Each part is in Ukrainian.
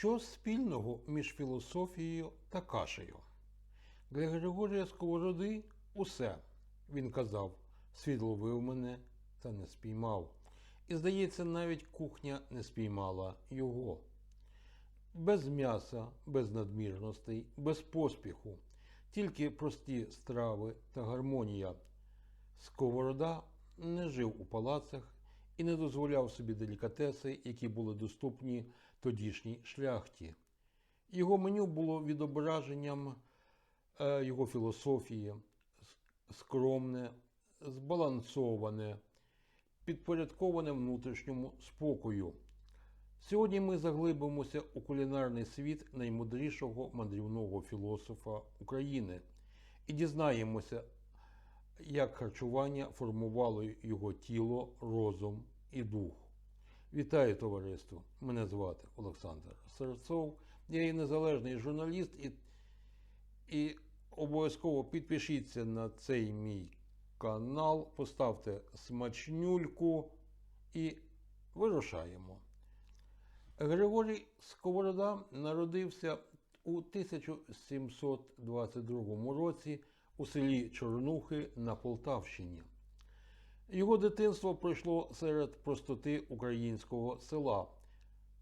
Що спільного між філософією та кашею? Для Григорія Сковороди усе. Він казав, світ ловив мене та не спіймав. І, здається, навіть кухня не спіймала його. Без м'яса, без надмірностей, без поспіху, тільки прості страви та гармонія. Сковорода не жив у палацах і не дозволяв собі делікатеси, які були доступні тодішній шляхті. Його меню було відображенням е, його філософії, скромне, збалансоване, підпорядковане внутрішньому спокою. Сьогодні ми заглибимося у кулінарний світ наймудрішого мандрівного філософа України і дізнаємося, як харчування формувало його тіло, розум і дух. Вітаю товариство! Мене звати Олександр Серцов. Я є незалежний журналіст і, і обов'язково підпишіться на цей мій канал, поставте смачнюльку і вирушаємо. Григорій Сковорода народився у 1722 році у селі Чорнухи на Полтавщині. Його дитинство пройшло серед простоти українського села: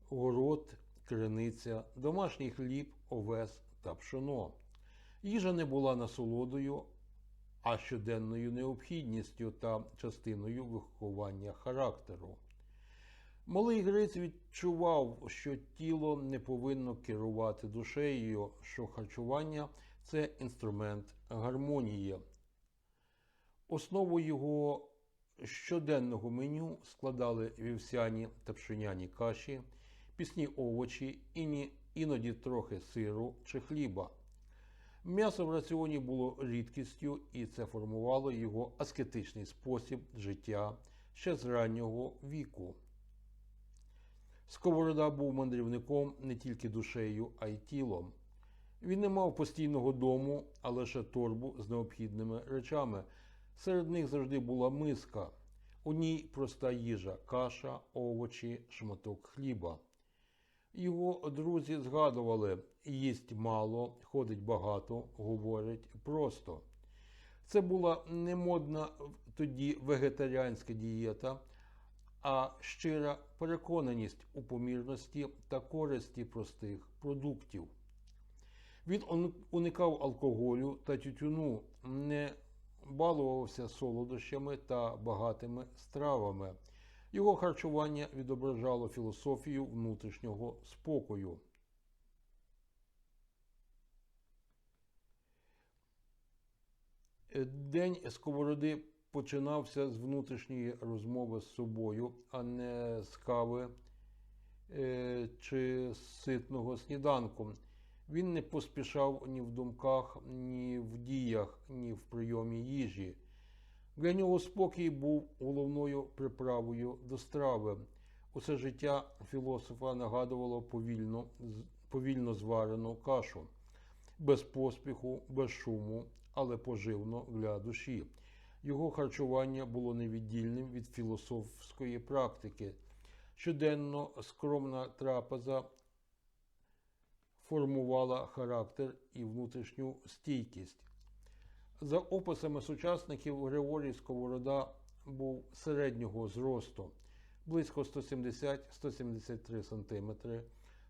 город, криниця, домашній хліб, овес та пшоно. Їжа не була насолодою, а щоденною необхідністю та частиною виховання характеру. Малий Гриць відчував, що тіло не повинно керувати душею, що харчування це інструмент гармонії. Основу його щоденного меню складали вівсяні та пшеняні каші, пісні овочі, іноді трохи сиру чи хліба. М'ясо в раціоні було рідкістю, і це формувало його аскетичний спосіб життя ще з раннього віку. Сковорода був мандрівником не тільки душею, а й тілом. Він не мав постійного дому, а лише торбу з необхідними речами. Серед них завжди була миска. У ній проста їжа, каша, овочі, шматок хліба. Його друзі згадували, їсть мало, ходить багато, говорить просто. Це була не модна тоді вегетаріанська дієта, а щира переконаність у помірності та користі простих продуктів. Він уникав алкоголю та тютюну, не балувався солодощами та багатими стравами. Його харчування відображало філософію внутрішнього спокою. День сковороди починався з внутрішньої розмови з собою, а не з кави е, чи ситного сніданку. Він не поспішав ні в думках, ні в діях, ні в прийомі їжі. Для нього спокій був головною приправою до страви. Усе життя філософа нагадувало повільно, повільно зварену кашу, без поспіху, без шуму, але поживно для душі. Його харчування було невіддільним від філософської практики. Щоденно скромна трапеза формувала характер і внутрішню стійкість. За описами сучасників, Григорій Сковорода був середнього зросту, близько 170-173 см,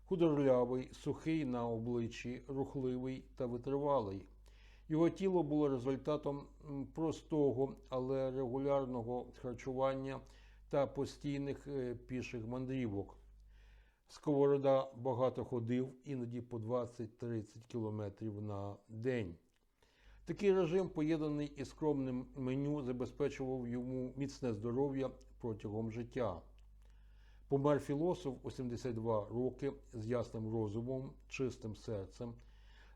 худорлявий, сухий на обличчі, рухливий та витривалий. Його тіло було результатом простого, але регулярного харчування та постійних е, піших мандрівок. Сковорода багато ходив, іноді по 20-30 кілометрів на день. Такий режим, поєднаний із скромним меню, забезпечував йому міцне здоров'я протягом життя. Помер філософ у 72 роки з ясним розумом, чистим серцем,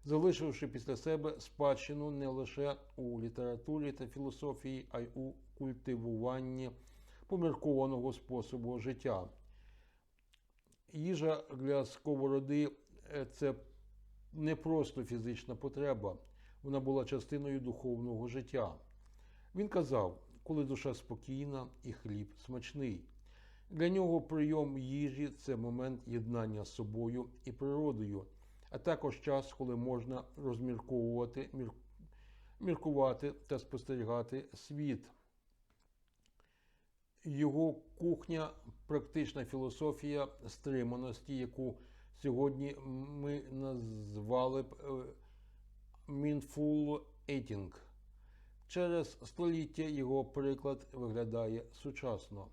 залишивши після себе спадщину не лише у літературі та філософії, а й у культивуванні поміркованого способу життя. Їжа для сковороди е, це не просто фізична потреба, вона була частиною духовного життя. Він казав, коли душа спокійна і хліб смачний. Для нього прийом їжі це момент єднання з собою і природою, а також час, коли можна розмірковувати, міркувати та спостерігати світ. Його кухня практична філософія стриманості, яку сьогодні ми назвали б е, mindful eating. Через століття його приклад виглядає сучасно.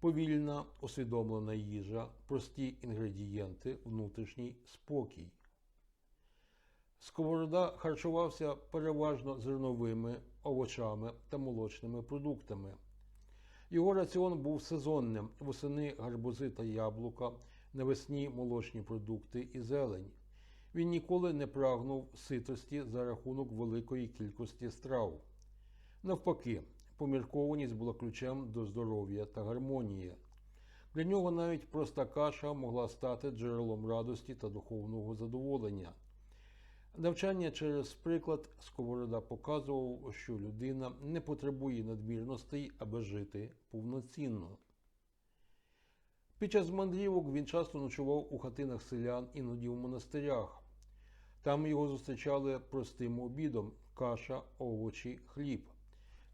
Повільна, усвідомлена їжа, прості інгредієнти, внутрішній спокій. Сковорода харчувався переважно зерновими, овочами та молочними продуктами. Його раціон був сезонним: восени гарбузи та яблука, навесні молочні продукти і зелень. Він ніколи не прагнув ситості за рахунок великої кількості страв. Навпаки, поміркованість була ключем до здоров'я та гармонії. Для нього навіть проста каша могла стати джерелом радості та духовного задоволення. Навчання через приклад Сковорода показував, що людина не потребує надмірностей, аби жити повноцінно. Під час мандрівок він часто ночував у хатинах селян, іноді в монастирях. Там його зустрічали простим обідом каша, овочі, хліб.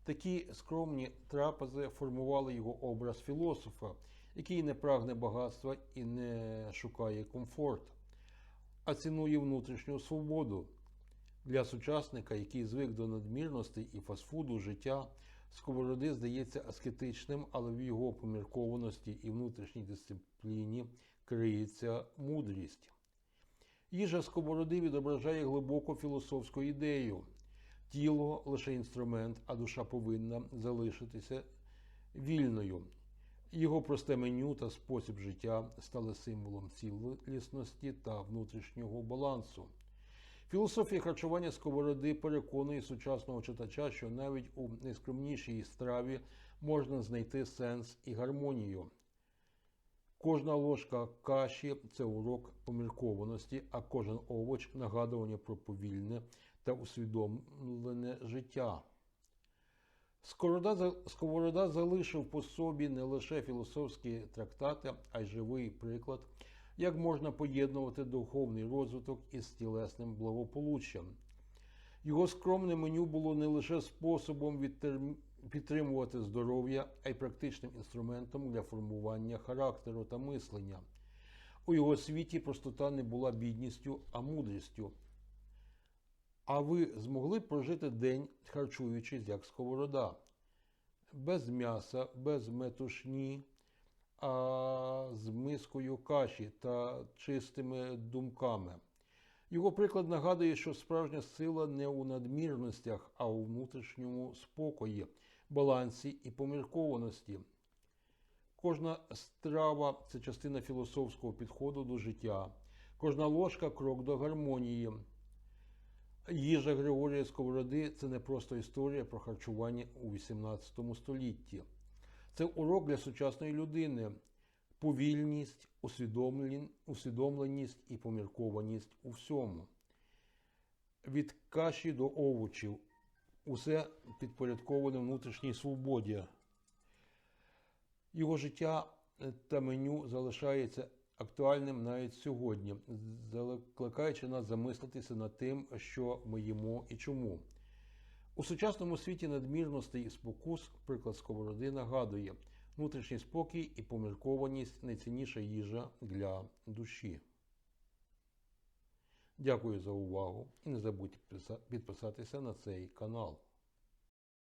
Такі скромні трапези формували його образ філософа, який не прагне багатства і не шукає комфорт, а цінує внутрішню свободу. Для сучасника, який звик до надмірностей і фастфуду життя, сковороди здається аскетичним, але в його поміркованості і внутрішній дисципліні криється мудрість. Їжа сковороди відображає глибоку філософську ідею. Тіло лише інструмент, а душа повинна залишитися вільною. Його просте меню та спосіб життя стали символом цілісності та внутрішнього балансу. Філософія харчування сковороди переконує сучасного читача, що навіть у найскромнішій страві можна знайти сенс і гармонію. Кожна ложка каші це урок поміркованості, а кожен овоч нагадування про повільне та усвідомлене життя. Сковорода, Сковорода залишив по собі не лише філософські трактати, а й живий приклад, як можна поєднувати духовний розвиток із тілесним благополуччям. Його скромне меню було не лише способом підтримувати здоров'я, а й практичним інструментом для формування характеру та мислення. У його світі простота не була бідністю, а мудрістю. А ви змогли прожити день, харчуючись як сковорода, без м'яса, без метушні, а з мискою каші та чистими думками. Його приклад нагадує, що справжня сила не у надмірностях, а у внутрішньому спокої, балансі і поміркованості. Кожна страва це частина філософського підходу до життя, кожна ложка крок до гармонії. Їжа Григорія Сковороди це не просто історія про харчування у XVIII столітті. Це урок для сучасної людини, повільність, усвідомленість і поміркованість у всьому. Від каші до овочів усе підпорядковане внутрішній свободі. Його життя та меню залишається актуальним навіть сьогодні, закликаючи нас замислитися над тим, що ми їмо і чому. У сучасному світі надмірностей і спокус приклад сковороди нагадує внутрішній спокій і поміркованість найцінніша їжа для душі. Дякую за увагу і не забудьте підписатися на цей канал.